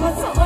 ก็สวย